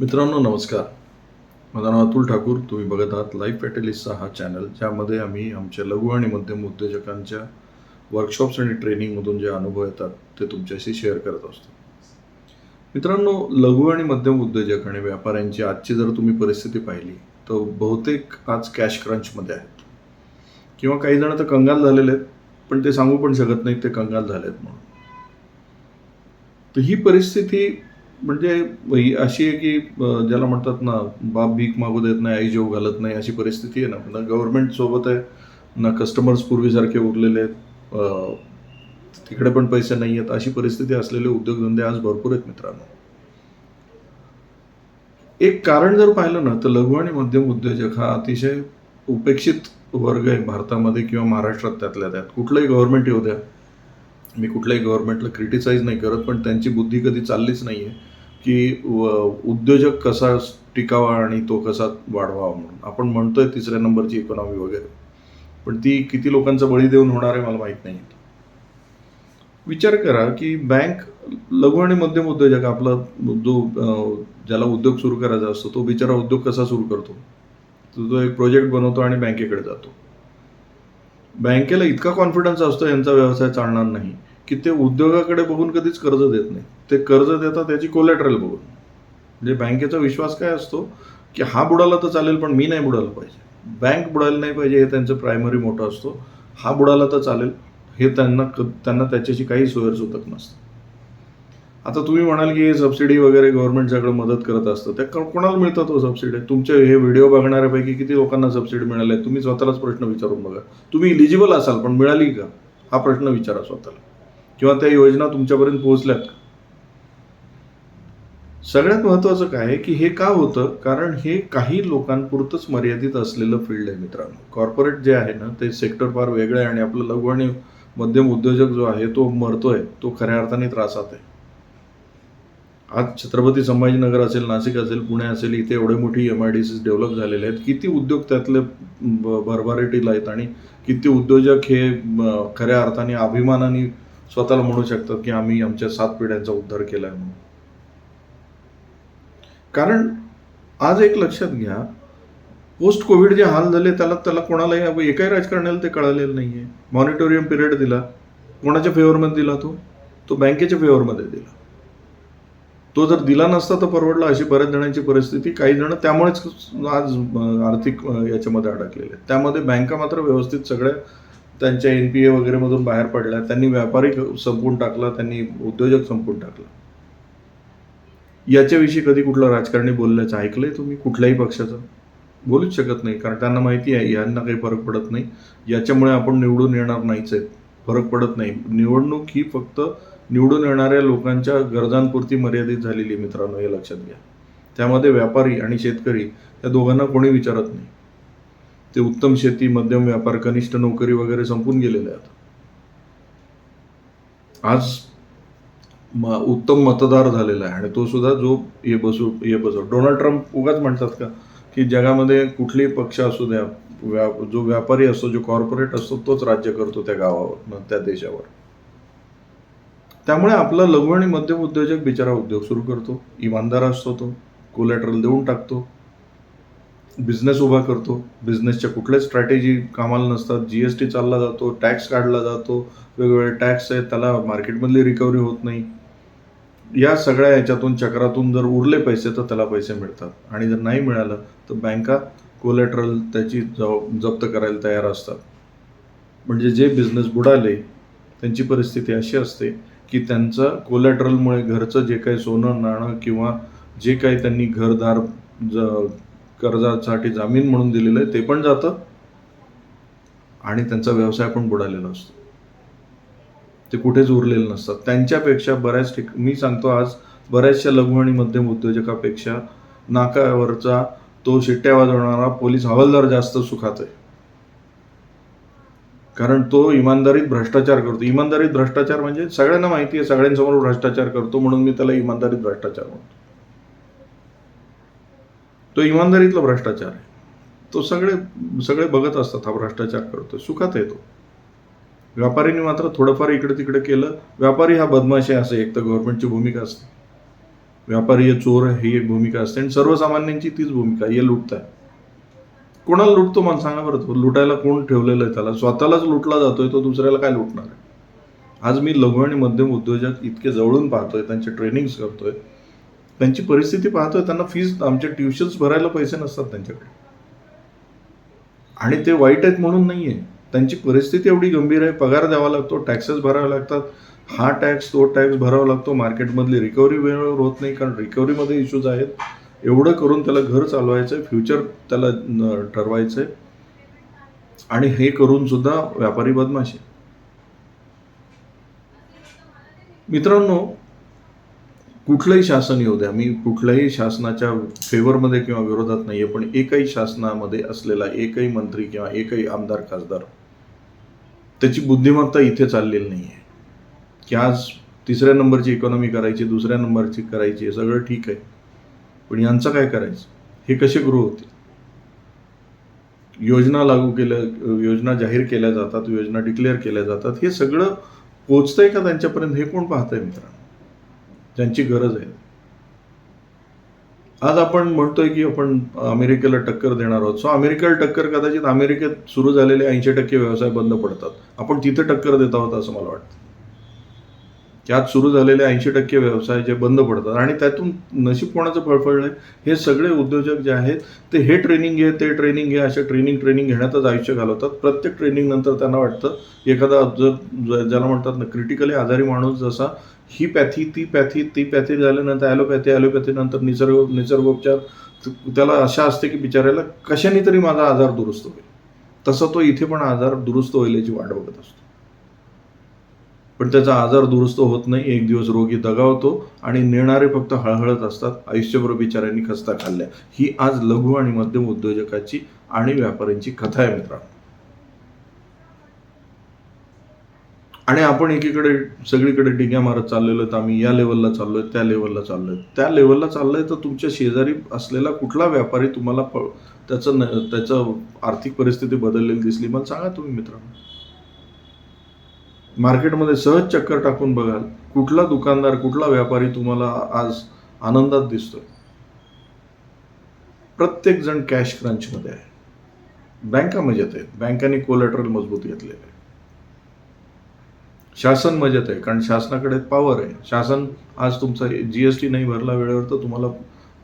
मित्रांनो नमस्कार. माझं नाव अतुल ठाकूर. तुम्ही बघत आहात लाईफ पॅटेलिस्टचा हा चॅनल ज्यामध्ये आम्ही आमच्या लघु आणि मध्यम उद्योजकांच्या वर्कशॉप्स आणि ट्रेनिंगमधून जे अनुभव येतात ते तुमच्याशी शेअर करत असतो. मित्रांनो लघु आणि मध्यम उद्योजक आणि व्यापाऱ्यांची आजची जर तुम्ही परिस्थिती पाहिली तर बहुतेक आज कॅश क्रंचमध्ये आहेत. किंवा काही जण तर कंगाल झालेले आहेत पण ते सांगू पण शकत नाहीत ते कंगाल झाले आहेत म्हणून. तर ही परिस्थिती म्हणजे अशी आहे की ज्याला म्हणतात ना बाप भीक मागू देत नाही आई जेव घालत नाही अशी परिस्थिती आहे ना. ना गव्हर्नमेंट सोबत आहे ना कस्टमर्स पूर्वीसारखे उरलेले आहेत तिकडे पण पैसे नाही आहेत अशी परिस्थिती असलेले उद्योगधंदे आज भरपूर आहेत मित्रांनो. एक कारण जर पाहिलं ना तर लघु आणि मध्यम उद्योजक हा अतिशय उपेक्षित वर्ग आहे भारतामध्ये किंवा महाराष्ट्रात त्यातल्या त्यात. कुठलंही गव्हर्नमेंट येऊ द्या. मी कुठल्याही गव्हर्नमेंटला क्रिटिसाइज नाही करत पण त्यांची बुद्धी कधी चाललीच नाही आहे की व- उद्योजक कसा टिकावा आणि तो कसा वाढवावा म्हणून. आपण म्हणतोय तिसऱ्या नंबरची इकॉनॉमी वगैरे. पण ती किती लोकांचा बळी देऊन होणार आहे मला माहीत नाही. विचार करा की बँक लघु आणि मध्यम उद्योजक आपला जो ज्याला उद्योग सुरू करायचा असतो तो बिचारा उद्योग कसा सुरू करतो? तो तो एक प्रोजेक्ट बनवतो आणि बँकेकडे जातो. बँकेला इतका कॉन्फिडन्स असतो यांचा व्यवसाय चालणार नाही. की ते उद्योगाकडे बघून कधीच कर्ज देत नाही. ते कर्ज देतात त्याची कोलॅटरल बघून. म्हणजे बँकेचा विश्वास काय असतो? की हा बुडाला तर चालेल पण मी नाही बुडाला पाहिजे. बँक बुडायला नाही पाहिजे हे त्यांचं प्रायमरी मोठं असतो. हा बुडाला तर चालेल हे त्यांना त्यांना त्याच्याशी काही सोयरसुतक नसतं. आता तुम्ही म्हणाल की हे सबसिडी वगैरे गव्हर्नमेंट सगळं मदत करत असतं. त्या कोणाला मिळतात तो सबसिडी तुमचे हे व्हिडिओ बघणाऱ्यापैकी किती लोकांना सबसिडी मिळाली? आहे तुम्ही स्वतःलाच प्रश्न विचारून बघा. तुम्ही इलिजिबल असाल पण मिळाली का? हा प्रश्न विचारा स्वतःला. किंवा त्या योजना तुमच्यापर्यंत पोहोचल्यात का? सगळ्यात महत्त्वाचं काय आहे की हे का होतं? कारण हे काही लोकांपुरतंच मर्यादित असलेलं फील्ड आहे मित्रांनो. कॉर्पोरेट जे आहे ना ते सेक्टर फार वेगळं आहे आणि आपलं लघु आणि मध्यम उद्योजक जो आहे तो मरतोय. तो खऱ्या अर्थाने त्रासात आहे. आज छत्रपती संभाजीनगर असेल नाशिक असेल पुणे असेल इथे एवढे मोठी M I D Cs develop झालेले आहेत. किती उद्योग त्यातले ब- भरभराटीला आहेत आणि किती उद्योजक हे खऱ्या अर्थाने अभिमानाने स्वतःला म्हणू शकतात की आम्ही आमच्या सात पिढ्यांचा उद्धार केला आहे म्हणून. कारण आज एक लक्षात घ्या पोस्ट कोविड जे हाल झाले त्याला त्याला कोणालाही एकाही राजकारण्याला ते कळालेलं नाही आहे मॉनिटोरियम पिरियड दिला. कोणाच्या फेवरमध्ये दिला तो? तो बँकेच्या फेवरमध्ये दिला. तो जर दिला नसता तर परवडला अशी बऱ्याच जणांची परिस्थिती. काही जण त्यामुळेच आज आर्थिक याच्यामध्ये अडकलेले आहेत. त्यामध्ये बँका मात्र व्यवस्थित सगळ्या त्यांच्या एन पी ए वगैरेमधून बाहेर पडल्या त्यांनी व्यापारी संपून टाकला त्यांनी उद्योजक संपून टाकला. याच्याविषयी कधी कुठलं राजकारणी बोलल्याचं ऐकलंय तुम्ही? कुठल्याही पक्षाचं? बोलूच शकत नाही कारण त्यांना माहिती आहे यांना काही फरक पडत नाही. याच्यामुळे आपण निवडून येणार नाहीच आहे फरक पडत नाही. निवडणूक ही फक्त निवडून येणाऱ्या लोकांच्या गरजांपुरती मर्यादित झालेली मित्रांनो हे लक्षात घ्या. त्यामध्ये व्यापारी आणि शेतकरी या दोघांना कोणी विचारत नाही. ते उत्तम शेती मध्यम व्यापार कनिष्ठ नोकरी वगैरे संपून गेलेले आहेत. आज म उत्तम मतदार झालेला आहे. आणि तो सुद्धा जो हे बसू हे बसू. डोनाल्ड ट्रम्प उगाच म्हणतात का की जगामध्ये कुठलेही पक्ष असू द्या व्या जो व्यापारी असतो जो कॉर्पोरेट असतो तोच राज्य करतो त्या गावावर त्या देशावर. त्यामुळे आपला लघु आणि मध्यम उद्योजक बिचारा उद्योग सुरू करतो. इमानदार असतो तो. कोलॅटरल देऊन टाकतो. बिझनेस उभा करतो. बिझनेसच्या कुठल्याच स्ट्रॅटेजी कामाला नसतात. जी एस टी चालला जातो टॅक्स काढला जातो. वेगवेगळे टॅक्स आहेत त्याला मार्केटमधली रिकव्हरी होत नाही. या सगळ्या याच्यातून चक्रातून जर उरले पैसे तर त्याला पैसे मिळतात. आणि जर नाही मिळालं तर बँका कोलॅटरल त्याची जव जप्त करायला तयार असतात. म्हणजे जे बिझनेस बुडाले त्यांची परिस्थिती अशी असते की त्यांचं कोलॅटरलमुळे घरचं जे काही सोनं नाणं किंवा जे काही त्यांनी घरदार ज कर्जासाठी जामीन म्हणून दिलेलं आहे ते पण जातं. आणि त्यांचा व्यवसाय पण बुडालेला असतो. ते कुठेच उरलेले नसतात. त्यांच्यापेक्षा बऱ्याच ठिक मी सांगतो आज बऱ्याचशा लघु आणि मध्यम उद्योजकापेक्षा नाकावरचा तो शिट्ट्या वाजवणारा पोलीस हवालदार जास्त सुखात आहे. कारण तो इमानदारीत भ्रष्टाचार करतो. इमानदारीत भ्रष्टाचार म्हणजे सगळ्यांना माहिती आहे सगळ्यांसमोर भ्रष्टाचार करतो म्हणून मी त्याला इमानदारीत भ्रष्टाचार म्हणतो. तो इमानदारीतला भ्रष्टाचार आहे. तो सगळे सगळे बघत असतात हा भ्रष्टाचार करतो सुखात येतो व्यापारीने मात्र थोडंफार इकडे तिकडे केलं. व्यापारी हा बदमाश आहे असं एक तर गव्हर्नमेंटची भूमिका असते. व्यापारी हे चोर ही एक भूमिका असते. आणि सर्वसामान्यांची तीच भूमिका हे लुटत आहे कोणाला लुटतो मला सांगा बरं. तो लुटायला कोण ठेवलेलं आहे त्याला? स्वतःलाच लुटला जातोय तो दुसऱ्याला काय लुटणार आहे? आज मी लघु आणि मध्यम उद्योजक इतके जवळून पाहतोय त्यांचे ट्रेनिंग्स करतोय. त्यांची परिस्थिती पाहतोय त्यांना फीज आमचे ट्युशन्स भरायला पैसे नसतात त्यांच्याकडे. आणि ते वाईट आहेत म्हणून नाही आहे त्यांची परिस्थिती एवढी गंभीर आहे पगार द्यावा लागतो टॅक्सेस भरावे लागतात. हा टॅक्स तो टॅक्स भरावा लागतो मार्केटमधली रिकव्हरी वेळेवर होत नाही कारण रिकव्हरीमध्ये इश्यूज आहेत. एवढं करून त्याला घर चालवायचं आहे फ्युचर त्याला ठरवायचं आहे आणि हे करून सुद्धा व्यापारी बदमाशी मित्रांनो कुठलंही शासन येऊ द्या. मी कुठल्याही शासनाच्या फेवरमध्ये किंवा विरोधात नाही आहे पण एकही शासनामध्ये असलेला एकही मंत्री किंवा एकही आमदार खासदार त्याची बुद्धिमत्ता इथे चाललेली नाही आहे की आज तिसऱ्या नंबरची इकॉनॉमी करायची दुसऱ्या नंबरची करायची हे सगळं ठीक आहे. पण यांचं काय करायचं? हे कसे गृह होते योजना लागू केल्या योजना जाहीर केल्या जातात योजना डिक्लेअर केल्या जातात हे सगळं पोचतंय का त्यांच्यापर्यंत? हे कोण पाहतंय मित्रांनो? ज्यांची गरज आहे. आज आपण म्हणतोय की आपण अमेरिकेला टक्कर देणार आहोत. सो अमेरिकेला टक्कर कदाचित अमेरिकेत सुरू झालेले ऐंशी टक्के व्यवसाय बंद पडतात. आपण तिथे टक्कर देत आहोत असं मला वाटतं. की आज सुरू झालेले ऐंशी टक्के व्यवसाय जे बंद पडतात आणि त्यातून नशीब कोणाचं फळफळलं हे सगळे उद्योजक जे आहेत ते हे ट्रेनिंग घे ते ट्रेनिंग घे अशा ट्रेनिंग ट्रेनिंग घेण्यातच आयुष्य घालवतात. प्रत्येक ट्रेनिंग नंतर त्यांना वाटतं एखादा जर ज्याला म्हणतात ना क्रिटिकली आजारी माणूस जसा ही पॅथी ती पॅथी ती पॅथी झाल्यानंतर ॲलोपॅथी ॲलोपॅथी नंतर निसर्ग निसर्गोपचार त्याला अशा असते की बिचाऱ्याला कशाने तरी माझा आजार दुरुस्त होईल. तसा तो इथे पण आजार दुरुस्त होईल याची वाट बघत असतो. पण त्याचा आजार दुरुस्त होत नाही एक दिवस रोगी दगावतो आणि नेणारे फक्त हळहळत असतात आयुष्यभर बिचाऱ्यांनी खस्ता खाल्ल्या. ही आज लघु आणि मध्यम उद्योजकाची आणि व्यापाऱ्यांची कथा आहे मित्रांनो. आणि आपण एकीकडे सगळीकडे डिग्या मारत चाललेलो आहेत आम्ही या लेवलला चाललोय त्या लेवलला चाललोय. त्या लेवलला चाललंय तर तुमच्या शेजारी असलेला कुठला व्यापारी तुम्हाला प- त्याचं न- त्याचं आर्थिक परिस्थिती बदललेली दिसली? मला सांगा तुम्ही मित्रांनो. मार्केटमध्ये सहज चक्कर टाकून बघाल कुठला दुकानदार कुठला व्यापारी तुम्हाला आज आनंदात दिसतोय? प्रत्येक जण कॅश क्रंचमध्ये आहे. बँका मजेत आहेत. बँकांनी कोलॅटरल मजबूत घेतलेले आहे शासन मजेत आहे कारण शासनाकडे पॉवर आहे. शासन आज तुमचा जीएसटी नाही भरला वेळेवर तर तुम्हाला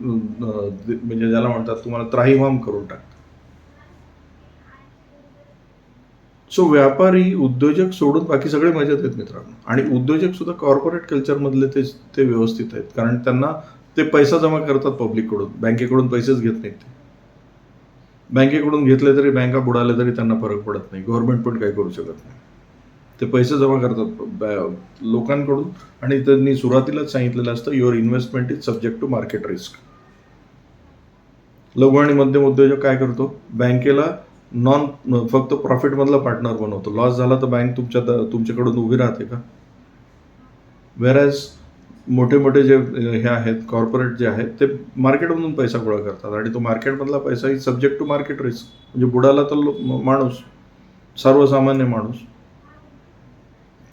म्हणजे ज्याला म्हणतात तुम्हाला त्राहिमाम करून टाकतात. सो व्यापारी उद्योजक सोडून बाकी सगळे मजेत आहेत मित्रांनो. आणि उद्योजक सुद्धा कॉर्पोरेट कल्चरमधले ते ते व्यवस्थित आहेत. कारण त्यांना ते पैसा जमा करतात पब्लिककडून बँकेकडून पैसेच घेत नाहीत ते. बँकेकडून घेतले तरी बँका बुडाले तरी त्यांना फरक पडत नाही. गव्हर्नमेंट पण काही करू शकत नाही. ते पैसे जमा करतात लोकांकडून. आणि त्यांनी सुरुवातीलाच सांगितलेलं असतं your investment is subject to market risk लघु आणि मध्यम उद्योजक काय करतो? बँकेला नॉन फक्त प्रॉफिटमधला पार्टनर बनवतो. लॉस झाला तर बँक तुमच्या तुमच्याकडून उभी राहते का? वेरॅज मोठे मोठे जे हे आहेत कॉर्पोरेट जे आहेत ते मार्केटमधून पैसा गोळा करतात. आणि तो मार्केटमधला पैसा ही सब्जेक्ट टू मार्केट रिस्क म्हणजे बुडाला तर माणूस सर्वसामान्य माणूस.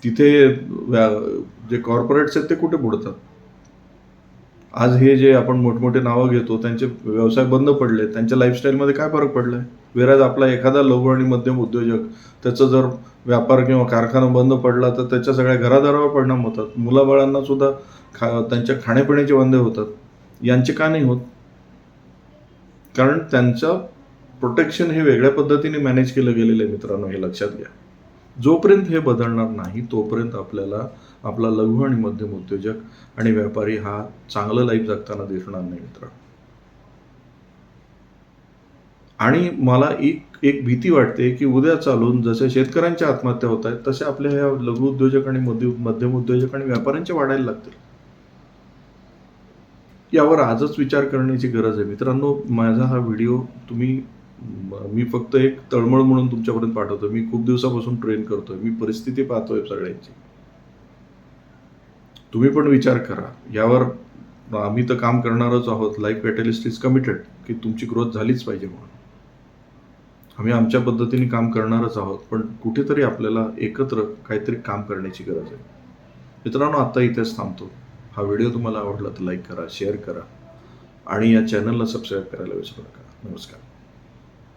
तिथे व्या- जे कॉर्पोरेट्स आहेत ते कुठे बुडतात? आज हे जे आपण मोठमोठे नावं घेतो त्यांचे व्यवसाय बंद पडले त्यांच्या लाईफस्टाईलमध्ये काय फरक पडलाय? वेराज आपला एखादा लघु आणि मध्यम उद्योजक त्याचं जर व्यापार किंवा कारखाना बंद पडला तर त्याच्या सगळ्या घरादारावर परिणाम होतात. मुलाबाळांना सुद्धा खा त्यांच्या खाण्यापिण्याचे वांदे होतात. यांचे का नाही होत? कारण त्यांचं प्रोटेक्शन हे वेगळ्या पद्धतीने मॅनेज केलं गेलेलं आहे मित्रांनो हे लक्षात घ्या. जोपर्यंत हे बदलणार नाही तोपर्यंत आपल्याला आपला लघु आणि मध्यम उद्योजक आणि व्यापारी हा चांगलं लाईफ जगताना दिसणार नाही मित्र. आणि मला एक एक भीती वाटते की उद्या चालून जसे शेतकऱ्यांच्या आत्महत्या होत आहेत तसे आपल्या ह्या लघु उद्योजक आणि मध्य मध्यम उद्योजक आणि व्यापाऱ्यांचे वाढायला लागतील. यावर आजच विचार करण्याची गरज आहे मित्रांनो. माझा हा व्हिडिओ तुम्ही मी फक्त एक तळमळ म्हणून तुमच्यापर्यंत पाठवतो मी खूप दिवसापासून ट्रेन करतोय. मी परिस्थिती पाहतोय सगळ्यांची. तुम्ही पण विचार करा. यावर आम्ही तर काम करणारच आहोत. लाईफ कॅटलिस्ट इज कमिटेड की तुमची ग्रोथ झालीच पाहिजे म्हणून. आम्ही आमच्या पद्धतीने काम करणारच आहोत पण कुठेतरी आपल्याला एकत्र काहीतरी काम करण्याची गरज आहे. मित्रांनो आत्ता इथेच थांबतो. हा व्हिडिओ तुम्हाला आवडला तर लाईक करा शेअर करा आणि या चॅनलला सबस्क्राईब करायला विसरू नका. नमस्कार.